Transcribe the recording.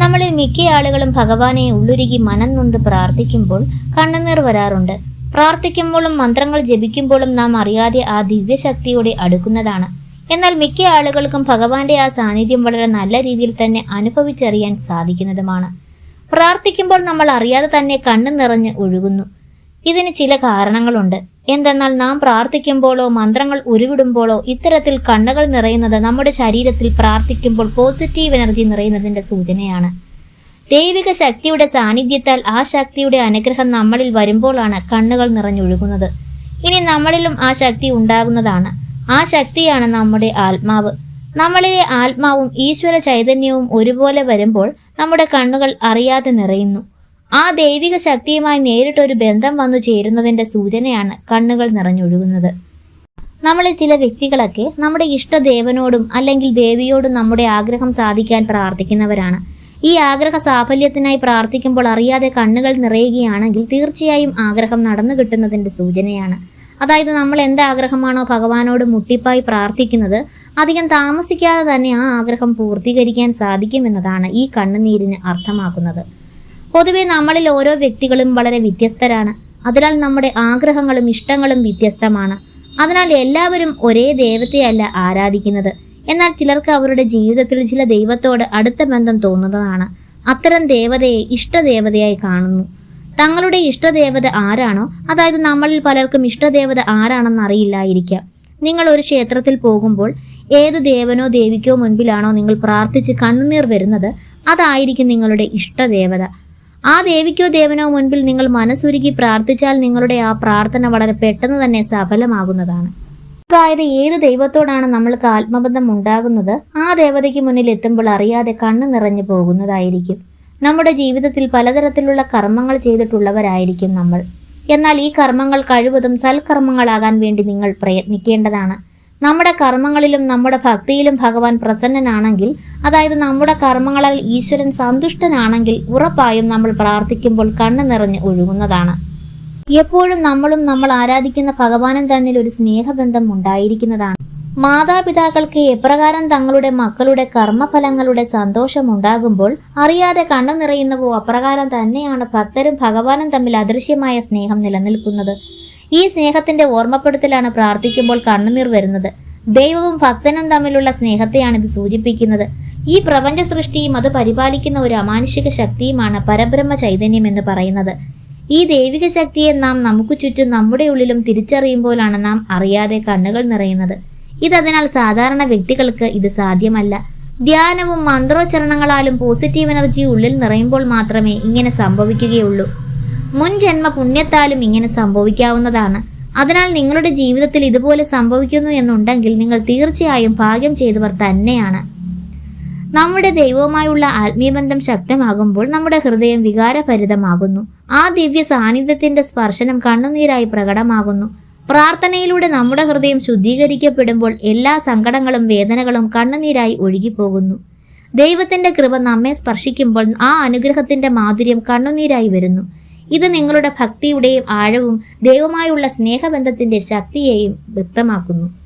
നമ്മളിൽ മിക്ക ആളുകളും ഭഗവാനെ ഉള്ളുരുകി മനം നൊന്ത് പ്രാർത്ഥിക്കുമ്പോൾ കണ്ണുനീർ വരാറുണ്ട്. പ്രാർത്ഥിക്കുമ്പോഴും മന്ത്രങ്ങൾ ജപിക്കുമ്പോഴും നാം അറിയാതെ ആ ദിവ്യശക്തിയോടെ അടുക്കുന്നതാണ്. എന്നാൽ മിക്ക ആളുകൾക്കും ഭഗവാന്റെ ആ സാന്നിധ്യം വളരെ നല്ല രീതിയിൽ തന്നെ അനുഭവിച്ചറിയാൻ സാധിക്കുന്നതുമാണ്. പ്രാർത്ഥിക്കുമ്പോൾ നമ്മൾ അറിയാതെ തന്നെ കണ്ണു നിറഞ്ഞ് ഒഴുകുന്നു. ഇതിന് ചില കാരണങ്ങളുണ്ട്. എന്തെന്നാൽ നാം പ്രാർത്ഥിക്കുമ്പോഴോ മന്ത്രങ്ങൾ ഉരുവിടുമ്പോഴോ ഇത്തരത്തിൽ കണ്ണുകൾ നിറയുന്നത് നമ്മുടെ ശരീരത്തിൽ പ്രാർത്ഥിക്കുമ്പോൾ പോസിറ്റീവ് എനർജി നിറയുന്നതിന്റെ സൂചനയാണ്. ദൈവിക ശക്തിയുടെ സാന്നിധ്യത്താൽ ആ ശക്തിയുടെ അനുഗ്രഹം നമ്മളിൽ വരുമ്പോഴാണ് കണ്ണുകൾ നിറഞ്ഞൊഴുകുന്നത്. ഇനി നമ്മളിലും ആ ശക്തി ഉണ്ടാകുന്നതാണ്. ആ ശക്തിയാണ് നമ്മുടെ ആത്മാവ്. നമ്മളിലെ ആത്മാവും ഈശ്വര ചൈതന്യവും ഒരുപോലെ വരുമ്പോൾ നമ്മുടെ കണ്ണുകൾ അറിയാതെ നിറയുന്നു. ആ ദൈവിക ശക്തിയുമായി നേരിട്ടൊരു ബന്ധം വന്നു ചേരുന്നതിന്റെ സൂചനയാണ് കണ്ണുകൾ നിറഞ്ഞൊഴുകുന്നത്. നമ്മളിൽ ചില വ്യക്തികളൊക്കെ നമ്മുടെ ഇഷ്ടദേവനോടും അല്ലെങ്കിൽ ദേവിയോടും നമ്മുടെ ആഗ്രഹം സാധിക്കാൻ പ്രാർത്ഥിക്കുന്നവരാണ്. ഈ ആഗ്രഹ സാഫല്യത്തിനായി പ്രാർത്ഥിക്കുമ്പോൾ അറിയാതെ കണ്ണുകൾ നിറയുകയാണെങ്കിൽ തീർച്ചയായും ആഗ്രഹം നടന്നു കിട്ടുന്നതിന്റെ സൂചനയാണ്. അതായത് നമ്മൾ എന്ത് ആഗ്രഹമാണോ ഭഗവാനോട് മുട്ടിപ്പായി പ്രാർത്ഥിക്കുന്നത് അധികം താമസിക്കാതെ തന്നെ ആ ആഗ്രഹം പൂർത്തീകരിക്കാൻ സാധിക്കുമെന്നതാണ് ഈ കണ്ണുനീരിന് അർത്ഥമാക്കുന്നത്. പൊതുവെ നമ്മളിൽ ഓരോ വ്യക്തികളും വളരെ വ്യത്യസ്തരാണ്. അതിനാൽ നമ്മുടെ ആഗ്രഹങ്ങളും ഇഷ്ടങ്ങളും വ്യത്യസ്തമാണ്. അതിനാൽ എല്ലാവരും ഒരേ ദൈവത്തെയല്ല ആരാധിക്കുന്നത്. എന്നാൽ ചിലർക്ക് അവരുടെ ജീവിതത്തിൽ ചില ദൈവത്തോട് അടുത്ത ബന്ധം തോന്നുന്നതാണ്. അത്തരം ദേവതയെ ഇഷ്ടദേവതയായി കാണുന്നു. തങ്ങളുടെ ഇഷ്ടദേവത ആരാണോ അതായത് നമ്മളിൽ പലർക്കും ഇഷ്ടദേവത ആരാണെന്ന് അറിയില്ലായിരിക്കാം. നിങ്ങൾ ഒരു ക്ഷേത്രത്തിൽ പോകുമ്പോൾ ഏത് ദേവനോ ദേവിക്കോ മുൻപിലാണോ നിങ്ങൾ പ്രാർത്ഥിച്ച് കണ്ണുനീർ വരുന്നത് അതായിരിക്കും നിങ്ങളുടെ ഇഷ്ടദേവത. ആ ദേവിക്കോ ദേവനോ മുൻപിൽ നിങ്ങൾ മനസ്സുരുക്കി പ്രാർത്ഥിച്ചാൽ നിങ്ങളുടെ ആ പ്രാർത്ഥന വളരെ പെട്ടെന്ന് തന്നെ സഫലമാകുന്നതാണ്. അതായത് ഏത് ദൈവത്തോടാണ് നമ്മൾക്ക് ആത്മബന്ധം ഉണ്ടാകുന്നത് ആ ദേവതയ്ക്ക് മുന്നിൽ എത്തുമ്പോൾ അറിയാതെ കണ്ണു നിറഞ്ഞു പോകുന്നതായിരിക്കും. നമ്മുടെ ജീവിതത്തിൽ പലതരത്തിലുള്ള കർമ്മങ്ങൾ ചെയ്തിട്ടുള്ളവരായിരിക്കും നമ്മൾ. എന്നാൽ ഈ കർമ്മങ്ങൾ കഴിവതും സൽക്കർമ്മങ്ങളാകാൻ വേണ്ടി നിങ്ങൾ പ്രയത്നിക്കേണ്ടതാണ്. നമ്മുടെ കർമ്മങ്ങളിലും നമ്മുടെ ഭക്തിയിലും ഭഗവാൻ പ്രസന്നനാണെങ്കിൽ അതായത് നമ്മുടെ കർമ്മങ്ങളാൽ ഈശ്വരൻ സന്തുഷ്ടനാണെങ്കിൽ ഉറപ്പായും നമ്മൾ പ്രാർത്ഥിക്കുമ്പോൾ കണ്ണു നിറഞ്ഞ് ഒഴുകുന്നതാണ്. എപ്പോഴും നമ്മളും നമ്മൾ ആരാധിക്കുന്ന ഭഗവാനും തന്നിൽ ഒരു സ്നേഹബന്ധം ഉണ്ടായിരിക്കുന്നതാണ്. മാതാപിതാക്കൾക്ക് എപ്രകാരം തങ്ങളുടെ മക്കളുടെ കർമ്മഫലങ്ങളുടെ സന്തോഷം ഉണ്ടാകുമ്പോൾ അറിയാതെ കണ്ണു നിറയുന്നവോ അപ്രകാരം തന്നെയാണ് ഭക്തരും ഭഗവാനും തമ്മിൽ അദൃശ്യമായ സ്നേഹം നിലനിൽക്കുന്നത്. ഈ സ്നേഹത്തിന്റെ ഓർമ്മപ്പെടുത്തലാണ് പ്രാർത്ഥിക്കുമ്പോൾ കണ്ണുനീർ വരുന്നത്. ദൈവവും ഭക്തനും തമ്മിലുള്ള സ്നേഹത്തെയാണ് ഇത് സൂചിപ്പിക്കുന്നത്. ഈ പ്രപഞ്ച സൃഷ്ടിയും അത് പരിപാലിക്കുന്ന ഒരു അമാനുഷിക ശക്തിയുമാണ് പരബ്രഹ്മ ചൈതന്യം എന്ന് പറയുന്നത്. ഈ ദൈവിക ശക്തിയെ നാം നമുക്ക് ചുറ്റും നമ്മുടെ ഉള്ളിലും തിരിച്ചറിയുമ്പോഴാണ് നാം അറിയാതെ കണ്ണുകൾ നിറയുന്നത്. ഇതതിനാൽ സാധാരണ വ്യക്തികൾക്ക് ഇത് സാധ്യമല്ല. ധ്യാനവും മന്ത്രോച്ചരണങ്ങളാലും പോസിറ്റീവ് എനർജി ഉള്ളിൽ നിറയുമ്പോൾ മാത്രമേ ഇങ്ങനെ സംഭവിക്കുകയുള്ളൂ. മുൻ ജന്മ പുണ്യത്താലും ഇങ്ങനെ സംഭവിക്കാവുന്നതാണ്. അതിനാൽ നിങ്ങളുടെ ജീവിതത്തിൽ ഇതുപോലെ സംഭവിക്കുന്നു എന്നുണ്ടെങ്കിൽ നിങ്ങൾ തീർച്ചയായും ഭാഗ്യം ചെയ്തവർ തന്നെയാണ്. നമ്മുടെ ദൈവവുമായുള്ള ആത്മീയബന്ധം ശക്തമാകുമ്പോൾ നമ്മുടെ ഹൃദയം വികാരഭരിതമാകുന്നു. ആ ദിവ്യ സാന്നിധ്യത്തിന്റെ സ്പർശനം കണ്ണുനീരായി പ്രകടമാകുന്നു. പ്രാർത്ഥനയിലൂടെ നമ്മുടെ ഹൃദയം ശുദ്ധീകരിക്കപ്പെടുമ്പോൾ എല്ലാ സങ്കടങ്ങളും വേദനകളും കണ്ണുനീരായി ഒഴുകിപ്പോകുന്നു. ദൈവത്തിന്റെ കൃപ നമ്മെ സ്പർശിക്കുമ്പോൾ ആ അനുഗ്രഹത്തിന്റെ മാധുര്യം കണ്ണുനീരായി വരുന്നു. ഇത് നിങ്ങളുടെ ഭക്തിയുടെയും ആഴവും ദൈവമായുള്ള സ്നേഹബന്ധത്തിന്റെ ശക്തിയെയും വ്യക്തമാക്കുന്നു.